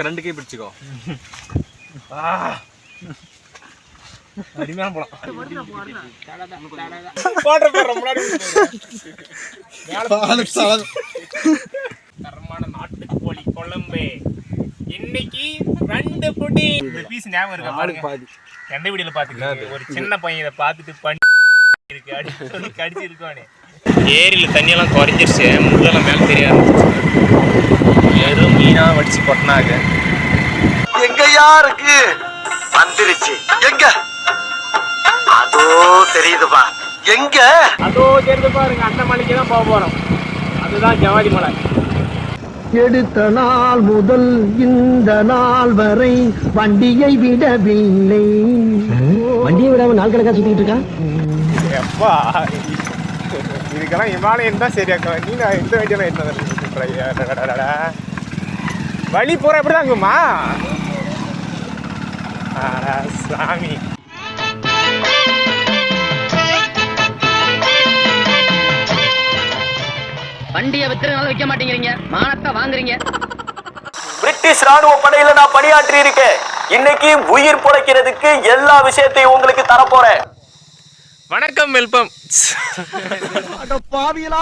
ரெண்டு கை பிடிச்சிக்கோ. அருமையான பழம் தரமான நாட்டுக்கோழி குழம்பு. இன்னைக்கு ரெண்டு பொடி இந்த பீஸ் ஞாபகம் இருக்கா? பாருங்க. எந்த வீடியோல பாத்துக்கலாம் ஒரு சின்ன பையன் இதை பார்த்துட்டு பண்ணி இருக்கு. அடி சொல்லி கடிச்சு இருக்கானே ஏரியில தண்ணியெல்லாம் குறைஞ்சிருச்சு. முள்ளெல்லாம் மேலே தெரிய ஆரம்பிச்சிச்சு. மீனா வடிச்சு கொட்டினாங்க. எங்கயா இருக்கு? வந்துருச்சு. எங்க? அதோ தெரியுதுப்பா. எங்க? அதோ தெரிந்து பாருங்க. அந்த மலைக்கு தான் போக போறோம். அதுதான் ஜவாதி மலை. எடுத்த நாள் முதல் இந்த நாள் வரை வண்டியை விடவில்லை. வண்டியை விடாம நாள் கணக்கா சுத்திட்டு இருக்கா? எப்பா இதுக்கெல்லாம் இமாலயன் தான் சரியாக்கா. நீ நான் எந்த வண்டியெல்லாம் எடுத்து வழி போற எப்படி தான் இருக்குமா சாமி வண்டியை வித்துறதுனால விற்க மாட்டேங்கிறீங்க மானத்தை வாங்குறீங்க பிரிட்டிஷ் ராணுவ படையில நான் பணியாற்றி இருக்கேன் இன்னைக்கு உயிர் பிழைக்கிறதுக்கு எல்லா விஷயத்தையும் உங்களுக்கு தரப்போறேன் வணக்கம் வெல்பம். அட பாவியலா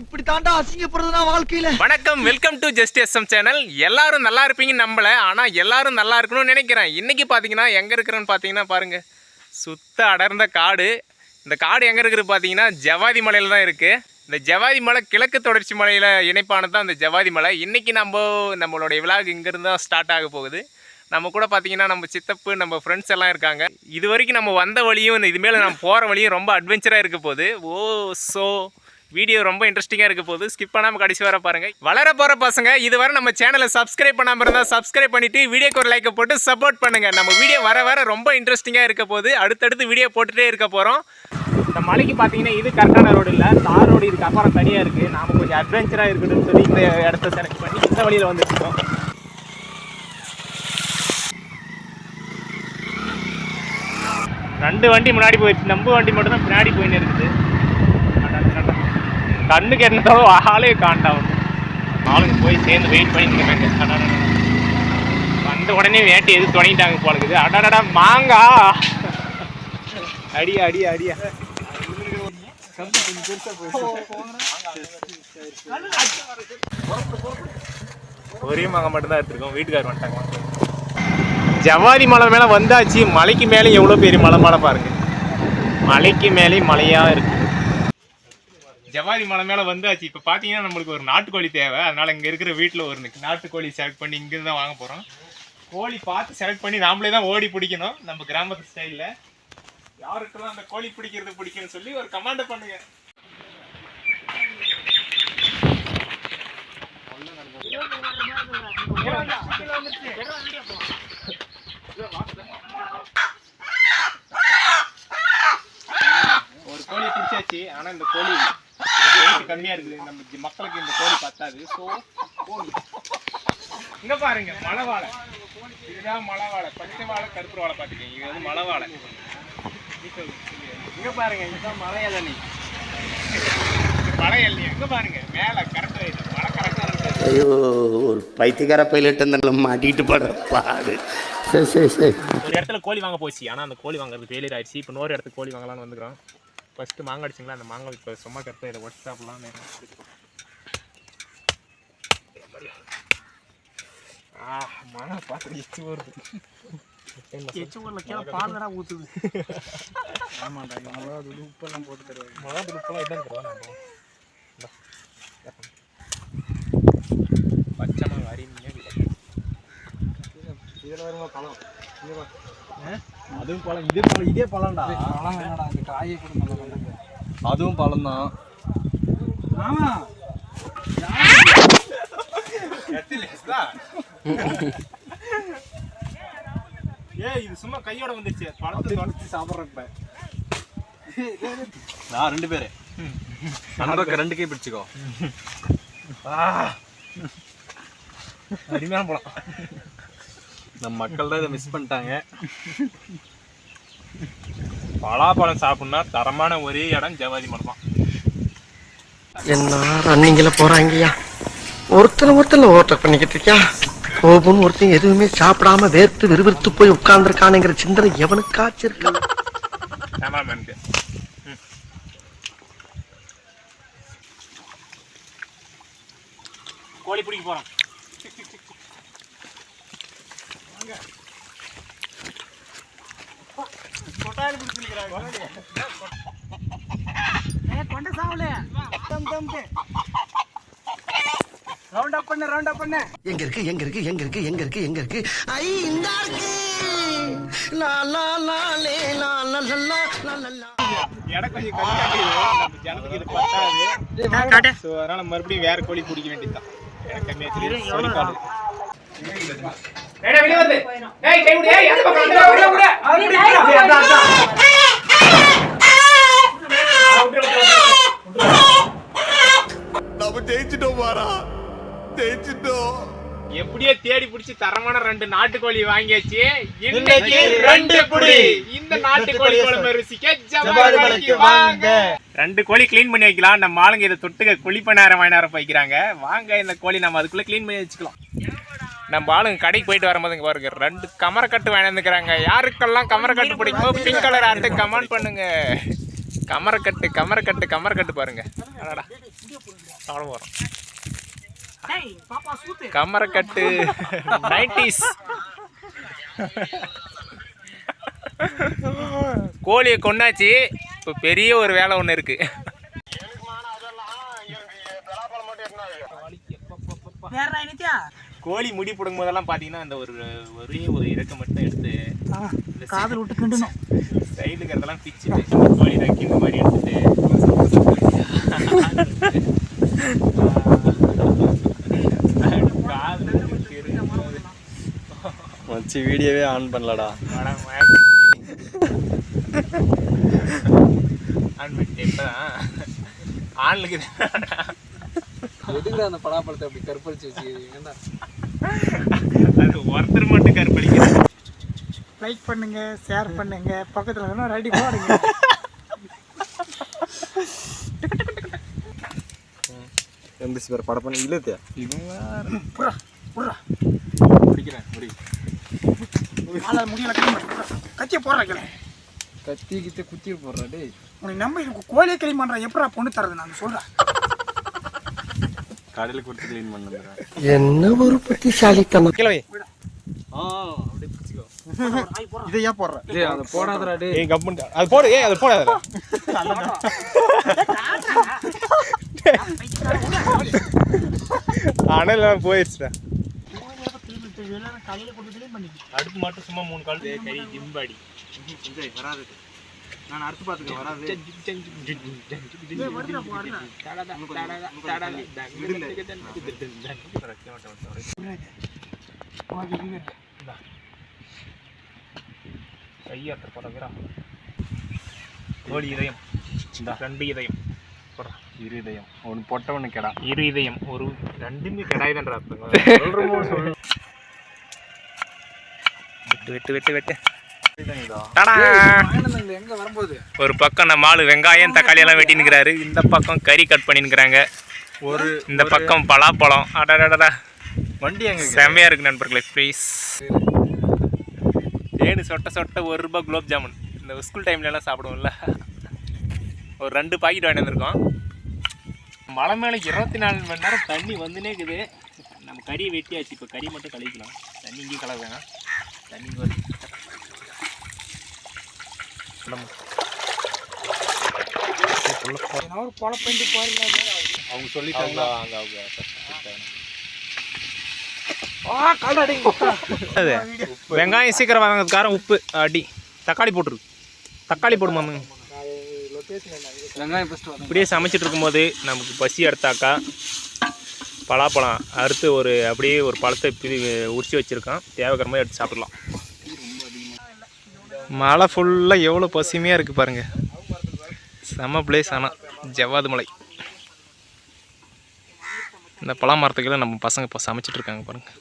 இப்படி தாண்டா அசிங்கப்படுறதுனா வாழ்க்கையில? வணக்கம் welcome to just SM channel. எல்லாரும் நல்லா இருப்பீங்கன்னு நம்பல ஆனால் எல்லாரும் நல்லா இருக்கணும்னு நினைக்கிறேன். இன்னைக்கு பார்த்தீங்கன்னா எங்கே இருக்கிறேன்னு பார்த்தீங்கன்னா பாருங்க சுத்த அடர்ந்த காடு. இந்த காடு எங்கே இருக்குது பார்த்தீங்கன்னா ஜவாதி மலையில் தான் இருக்குது இந்த ஜவாதி மலை கிழக்கு தொடர்ச்சி மலையில் இணைப்பானது தான் இந்த ஜவாதி மலை. இன்னைக்கு நம்ம நம்மளுடைய விழாக்கு இங்கேருந்து தான் ஸ்டார்ட் ஆக போகுது. நம்ம கூட பார்த்தீங்கன்னா நம்ம சித்தப்பு நம்ம ஃப்ரெண்ட்ஸ் எல்லாம் இருக்காங்க. இது வரைக்கும் நம்ம வந்த வழியும் இந்த இது மேலே நம்ம போகிற வழியும் ரொம்ப அட்வென்ச்சராக இருக்க போகுது. ஓ ஸோ வீடியோ ரொம்ப இன்ட்ரெஸ்டிங்காக இருக்க போகுது. ஸ்கிப் பண்ணாமல் கடைசி வர பாருங்க. வளர போகிற பசங்க இதுவரை நம்ம சேனலை சப்ஸ்கிரைப் பண்ணாமல் இருந்தால் சப்ஸ்கிரைப் பண்ணிவிட்டு வீடியோக்கு ஒரு லைக்கை போட்டு சப்போர்ட் பண்ணுங்கள் நம்ம வீடியோ வர வர ரொம்ப இன்ட்ரெஸ்டிங்காக இருக்க போகுது. அடுத்தடுத்து வீடியோ போட்டுகிட்டே இருக்க போகிறோம் இந்த மலைக்கு பார்த்தீங்கன்னா இது கரெக்டான ரோடு இல்லை. தார் ரோடு இதுக்கு அப்புறம் தனியாக இருக்குது நாம் கொஞ்சம் அட்வென்ச்சராக இருக்கணும்னு சொல்லி இந்த இடத்த செலக்ட் பண்ணி இந்த வழியில் வந்துருக்கோம் ரெண்டு வண்டி முன்னாடி போயிடுச்சு. நம்ம வண்டி மட்டும் தான் பின்னாடி போயின்னு இருக்குது. கண்ணுக்கு என்னதோ ஆளே காண்டாவும் ஆளுங்க போய் சேர்ந்து வெயிட் பண்ணி நிற்கிறாங்க வந்த உடனே வேட்டி எது தொடங்கிட்டாங்க போல இருக்குது. அடடடா மாங்கா. அடியா அடியா அடியா. ஒரே மாங்காய் மட்டும் தான் எடுத்துருக்கோம். வீட்டுக்காரர் வந்துட்டாங்க. ஜவாரி மலை மேலே வந்தாச்சு. மலைக்கு மேலே எவ்வளோ பெரிய மலை மலை பாருங்க. மலைக்கு மேலே மலையாக இருக்கு. ஜவாரி மலை மேலே வந்தாச்சு. இப்போ பார்த்தீங்கன்னா நம்மளுக்கு ஒரு நாட்டுக்கோழி தேவை. அதனால் இங்கே இருக்கிற வீட்டில் ஒரு நாட்டுக்கோழி செலக்ட் பண்ணி இங்கே தான் வாங்க போகிறோம் கோழி பார்த்து செலக்ட் பண்ணி நாமளே தான் ஓடி பிடிக்கணும். நம்ம கிராமத்து ஸ்டைலில் யாருக்கெல்லாம் அந்த கோழி பிடிக்கிறது பிடிக்கும்னு சொல்லி ஒரு கமாண்டை பண்ணுங்க. ஒரு கோழி பிடிச்சாச்சு ஆனா இந்த கோழி weight கம்மியா இருக்குது. நம்ம மக்களுக்கு இந்த கோழி பத்தாது. ஸோ இங்க பாருங்க மலை வாழை இதுதான் மலை வாழை பச்சை வாழை கருப்பு வாழை பார்த்துக்கீங்க. இது வந்து மலை வாழை இங்க பாருங்க இதுதான் மலை இளநீ மலை இளநீ எங்க பாருங்க மேல கரெக்டா இது மலை கரெக்டா இருக்கு ஐயோ ஒரு பைத்தியக்கார பைலட் அந்த மாட்டிக்கிட்டு படுற பாடு சரி சரி சரி. ஒரு இடத்துல கோழி வாங்க போச்சு. ஆனால் அந்த கோழி வாங்குறது ஃபெயிலியர் ஆயிடுச்சு. இப்போ இன்னொரு இடத்துக்கு கோழி வாங்கலாம்னு வந்துக்கிறோம். ஃபஸ்ட்டு மாங்காய் அடிச்சிங்களா? அந்த மாங்காய் இப்போ சும்மா கருத்தை இதை சாப்பிடலாம் ஆ மாங்காய் பார்த்து எச்சு வருது எச்சு ஊரில் கீழே பால் ஊற்றுது ஆமாண்டா மிளகா தூள் உப்பெல்லாம் போட்டு தருவாங்க. தூள் உப்பெல்லாம் இதான் தருவா நம்ம இந்தா, இந்தா. பச்சை மாங்காய் அருமையாக அதுவும் பழம். இது பழம். இதே பழம்டா. பழம் வேணாடா அந்த காயை கூட அதுவும் பழம் தான் ஆமா. ஏய் இது சும்மா கையோட வந்துருச்சு. பழத்தை தொடச்சி சாப்பிட்றப்ப நான் ரெண்டு பேரு. ரெண்டு கை பிடிச்சிக்கோ. அருமையான பழம் நம்ம மக்கள் தான் இதை மிஸ் பண்ணிட்டாங்க. பலாப்பழம் சாப்பிட்ணுன்னா தரமான ஒரே இடம் ஜவாதி மரம் தான் என்ன ரன்னிங்ல போறாங்கய்யா? ஒருத்தனை ஒருத்தனை ஓவர்டேக் பண்ணிக்கிட்டு இருக்கியா? போகும்னு ஒருத்தன் எதுவுமே சாப்பிடாம வேர்த்து விறுவிறுத்து போய் உட்கார்ந்துருக்கானுங்கிற சிந்தனை எவனுக்காச்சும் இருக்கா கேமராமேனுக்கு கோழி பிடிக்க போகிறோம் எங்க இருக்கு எங்க இருக்கு எங்க இருக்கு எங்க இருக்கு எங்க இருக்கு? ஐ இந்த இருக்கு லா லா லா லே லா லா லா லா லா லா லா. இடம் கொஞ்சம் கம்மியாக நம்ம ஜனத்துக்கு இது பத்தாது. ஸோ அதனால மறுபடியும் வேற கோழி பிடிக்க வேண்டியதுதான். நம்ம ஜெயிச்சிட்டோம் தெரியுது ஜெயிச்சிட்டோம். எப்படியோ தேடி பிடிச்சி தரமான ரெண்டு நாட்டுக்கோழி வாங்கியாச்சு. இன்னைக்கு ரெண்டு புடி இந்த நாட்டுக்கோழி குழம்பு ருசிக்க ஜவாரி மலைக்கு வாங்க. ரெண்டு கோழி க்ளீன் பண்ணி வைக்கலாம். நம்ம ஆளுங்க இதை தொட்டுக்க குழி பண்ணாரம் வாங்கினாரம் வைக்கிறாங்க. வாங்க இந்த கோழி நம்ம அதுக்குள்ள க்ளீன் பண்ணி வச்சுக்கலாம். நம்ம ஆளுங்க கடைக்கு போயிட்டு வரும்போது இங்க பாருங்க ரெண்டு கமரக்கட்டு வாங்கியிருந்துக்கிறாங்க யாருக்கெல்லாம் கமரக்கட்டு பிடிக்குமோ பிங்க் கலர் ஆட்டு கமெண்ட் பண்ணுங்க. கமரக்கட்டு கமரக்கட்டு கமரக்கட்டு பாருங்க. அடடா. அவ்வளோ வரும். கமரக்கட்டு. நைன்டிஸ். கோழியை கொண்டாச்சு இப்போ பெரிய ஒரு வேலை ஒன்று இருக்கு. கோழி முடி பிடுங்கும் போதெல்லாம் பார்த்தீங்கன்னா அந்த ஒரு ஒரே ஒரு இறக்க மட்டும் எடுத்து காதல் விட்டு கிண்டணும். சைடுல இருக்கிறதெல்லாம் பிச்சுட்டு கோழி நக்கி இந்த மாதிரி எடுத்துட்டு காதுல இருக்கு இருக்குது. மச்சி வீடியோவே ஆன் பண்ணலடா. ஆன் பண்ணிட்டேன் இப்பதான். ஆன்ல இருக்குது. எதுக்கு அந்த பலாப்பழத்தை அப்படி கற்பழிச்சு வச்சுக்கிறீங்க? அது ஒருத்தர் மட்டும் கற்பழிக்கிறது லைக் பண்ணுங்க ஷேர் பண்ணுங்க பக்கத்துல வேணா ரெடி போடுங்க. எம்பிசி பேர் படம் பண்ணி இழுத்தியா? பிடிக்கிறேன் முடி ஆளா முடியல கத்திய போடுறேன் கத்தி கித்தி குத்தி போடுறா டேய். உனக்கு நம்ப இதுக்கு கோழியை க்ளீன் பண்றேன் எப்படா பொண்ணு தரது நான் சொல்றேன். கடையில் கொடுத்து க்ளீன் பண்ணுறேன் என்ன ஒரு புத்திசாலித்தனம். ஆ அப்படியே பிடிச்சிக்கோ. இதை ஏன் போடுற? டேய் அதை போடாதடா டேய். ஏய் கம்முன்னு அது போடு ஏய் அது போடாத அனல் போயிடுச்சுடா. அடுப்பு மட்டும் சும்மா மூணு கால் கறி ஜிம்பாடி. வராது. நான் அடுத்து பார்த்துக்க வராது. கையாட்ட போடுறா கோழி இதயம். இந்த. ரெண்டு இதயம். போடுறா. இரு இதயம். ஒன்று கெடா. இரு இதயம். ஒரு ரெண்டுமே கடாய் தான் வெட்டு வெட்டு வெட்டு. வெட்டு ஒரு பக்கம் நம்ம ஆளு வெங்காயம் தக்காளி எல்லாம் வெட்டினுக்கிறாரு இந்த பக்கம் கறி கட் பண்ணினுக்கிறாங்க ஒரு இந்த பக்கம் பலாப்பழம். அடடடடா வண்டி எங்க? செம்மையா இருக்கு நண்பர்களே ப்ளீஸ் தேனு சொட்ட சொட்ட ஒரு ரூபாய் குலோப் ஜாமுன். இந்த ஸ்கூல் டைம்ல எல்லாம் சாப்பிடுவோம்ல. ஒரு ரெண்டு பாக்கெட் வாங்கிட்டு வந்திருக்கோம். மலை மேலே இருபத்தி நாலு மணி நேரம் தண்ணி வந்துனே இருக்குது. நம்ம கறியை வெட்டியாச்சு. இப்போ கறி மட்டும் கழிக்கலாம் தண்ணி இங்கேயும் வேணாம் தண்ணி வருது அவங்க சொல்லிட்டாங்களா? அங்கே அவங்க வெங்காயம் சீக்கிரம் வாங்கினதுக்காரம் உப்பு அடி. தக்காளி போட்டுரு. தக்காளி போடுமா வெங்காயம் இப்படியே சமைச்சிட்டு இருக்கும்போது நமக்கு பசி எடுத்தாக்கா பலாப்பழம் அறுத்து ஒரு அப்படியே ஒரு பழத்தை பிரி உரிச்சு வச்சுருக்கோம். தேவைக்கிற மாதிரி எடுத்து சாப்பிடலாம். மலை ஃபுல்லாக எவ்வளோ பசுமையாக இருக்குது பாருங்கள் செம பிளேஸ் ஆனால் ஜவ்வாது மலை. இந்த பலா மரத்துக்கெல்லாம் நம்ம பசங்க இப்போ சமைச்சிட்டு இருக்காங்க பாருங்கள்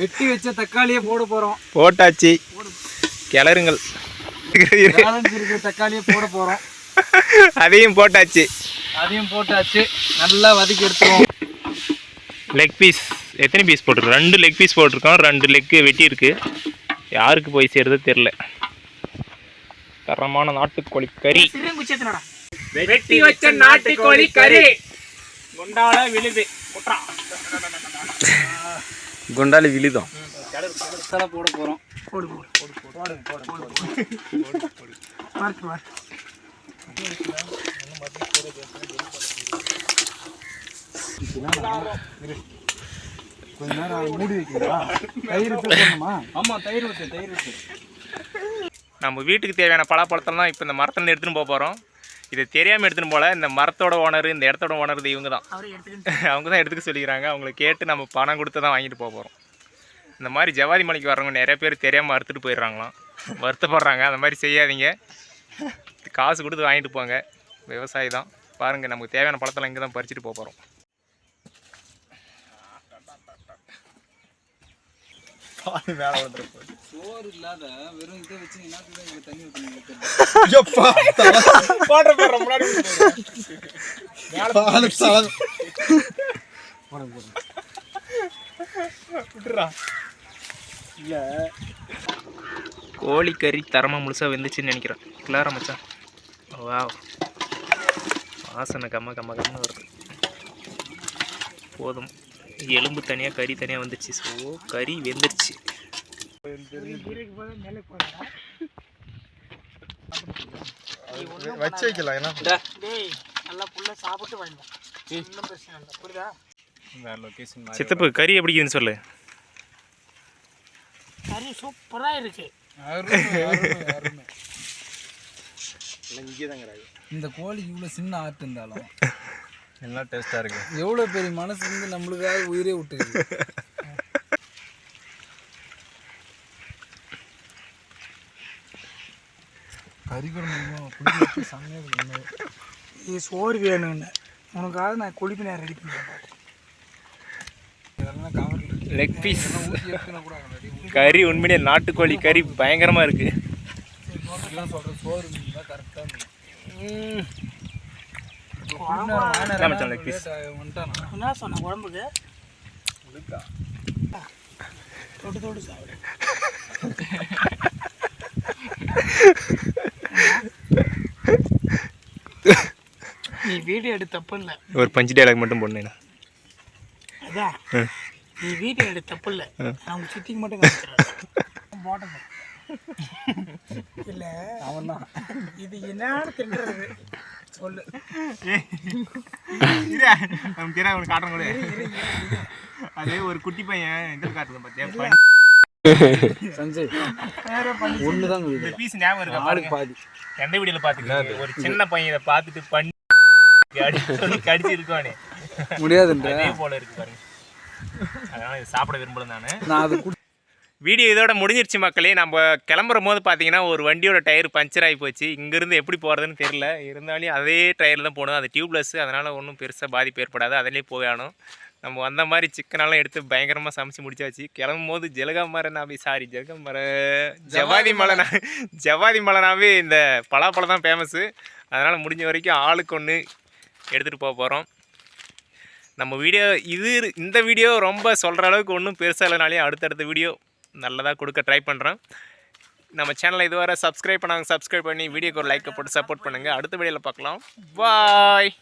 வெட்டி வச்ச தக்காளியே போட போகிறோம் போட்டாச்சு. கிளறுங்கள். இருக்கிற தக்காளியே போட போகிறோம் அதையும் போட்டாச்சு. அதையும் போட்டாச்சு. நல்லா வதக்கி எடுத்துருவோம். லெக் பீஸ் எத்தனை பீஸ் போட்டிருக்கோம்? ரெண்டு லெக் பீஸ் போட்டிருக்கோம் ரெண்டு லெக்கு வெட்டியிருக்கு. யாருக்கு போய் சேருதோ தெரில தரமான நாட்டுக்கோழி கறி. வெட்டி வச்ச நாட்டுக்கோழி கறி. குண்டால விழுது. குண்டாலி விழுதம் போட போகிறோம் போடு. போடு போடு போடு போடு போடு பார்த்து பார்த்து கொஞ்ச நேரம் மூடி வைக்கிறா தயிர் போடணுமா ஆமா தயிர் ஊத்து தயிர் ஊத்து. நம்ம வீட்டுக்கு தேவையான பலாப்பழத்தெல்லாம் இப்போ இந்த மரத்துல எடுத்துன்னு போக போகிறோம் இது தெரியாமல் எடுத்துன்னு போல இந்த மரத்தோட ஓனர் இந்த இடத்தோட ஓனர் இவங்க தான். அவங்க தான் எடுத்துக்க சொல்லிக்கிறாங்க. அவங்கள கேட்டு நம்ம பணம் கொடுத்து தான் வாங்கிட்டு போக போகிறோம் இந்த மாதிரி ஜவாதி மலைக்கு வர்றவங்க நிறைய பேர் தெரியாமல் அறுத்துட்டு போயிடுறாங்களாம். வருத்தப்படுறாங்க. அந்த மாதிரி செய்யாதீங்க. காசு கொடுத்து வாங்கிட்டு போங்க. விவசாயி தான். பாருங்கள் நமக்கு தேவையான பழத்தெல்லாம் இங்கே தான் பறிச்சுட்டு போக போகிறோம் சோறு இல்லாத வெறும் இதை வச்சு என்ன இங்க தண்ணி ஊத்துனீங்க கோழிக்கறி தரமாக முழுசாக வெந்துச்சுன்னு நினைக்கிறேன். கிளார மச்சான்? வா வாசனை கம்ம கம்ம கம்ம வருது. போதும். எலும்பு தனியாக கறி தனியாக வந்துச்சு. ஸோ கறி வெந்துருச்சு. வச்சு வைக்கலாம் என்ன? டேய் நல்லா புள்ள சாப்பிட்டு வாங்கிடும் ஒன்றும் பிரச்சனை இல்லை. புரியுதா? வேற லொகேஷன் சித்தப்பு கறி எப்படி இருக்குதுன்னு சொல்லு. கறி சூப்பராக இருக்கு. இந்த கோழி இவ்வளோ சின்ன ஆட்டு இருந்தாலும் எல்லாம் டேஸ்டா இருக்கு. எவ்வளோ பெரிய மனசு இருந்து நம்மளுக்காக உயிரே விட்டுருக்கு கறி குழம்பு செம்மையாக இது சோறு வேணும்னு. உனக்காக நான் கொழுப்பி நான் ரெடி பண்ணுறேன் லெக் பீஸ் கறி உண்மையிலே நாட்டுக்கோழி கறி பயங்கரமாக இருக்குது இதெல்லாம் சொல்கிறேன் சோறு தான் கரெக்டாக என்ன என்ன சொன்ன குழம்புக்கு தொட்டு தொட்டு சாப்பிடு. நீ வீடியோ எடு தப்பு இல்லை ஒரு பஞ்சு டைலாக் மட்டும் போடணும் அதான். நீ வீடியோ எடு தப்பு இல்லை நான் உங்க சித்திக்கு மட்டும் போட்டேன் இல்லை. அவன் தான் இது என்னன்னு தின்றது சொல்லு. உனக்கு காட்டுறேன் கூட அது ஒரு குட்டி பையன் இதில் காட்டுறது பார்த்தியா சஞ்சய் ஒன்று தான் இந்த பீஸ் ஞாபகம் இருக்கா ஆளுக்கு பாருங்க. பாதி. எந்த வீடியோல பாத்துக்கிட்டு ஒரு சின்ன பையன் இதை பார்த்துட்டு பண்ணி கடிச்சு இருக்கானே முடியாதுன்ற. போல இருக்கு பாருங்க. அதனால சாப்பிட விரும்பல நானு. நான் அது குடி வீடியோ இதோட முடிஞ்சிருச்சு மக்களே. நம்ம கிளம்புற போது பார்த்தீங்கன்னா ஒரு வண்டியோட டயர் பஞ்சர் ஆகி போச்சு. இங்கேருந்து எப்படி போகிறதுன்னு தெரில இருந்தாலும் அதே டயர் தான் போகணும் அது டியூப்லெஸ் அதனால் ஒன்றும் பெருசாக பாதிப்பு ஏற்படாது. அதிலே போயானும் நம்ம வந்த மாதிரி சிக்கனெல்லாம் எடுத்து பயங்கரமாக சமைச்சு முடிச்சாச்சு. கிளம்பும் போது ஜலகாமரனாவே சாரி ஜலகாமர ஜவாதி மலைனா ஜவாதி மலைனாவே இந்த பலாப்பழம் தான் ஃபேமஸ்ஸு அதனால் முடிஞ்ச வரைக்கும் ஆளுக்கு ஒன்று எடுத்துகிட்டு போக போகிறோம் நம்ம வீடியோ இது இந்த வீடியோ ரொம்ப சொல்கிற அளவுக்கு ஒன்றும் பெருசாக இல்லைனாலே அடுத்தடுத்த வீடியோ நல்லதாக கொடுக்க ட்ரை பண்ணுறேன் நம்ம சேனலை இதுவரை சப்ஸ்கிரைப் பண்ணாங்க சப்ஸ்கிரைப் பண்ணி வீடியோக்கு ஒரு லைக்கை போட்டு சப்போர்ட் பண்ணுங்கள் அடுத்த வீடியோவில் பார்க்கலாம். பாய்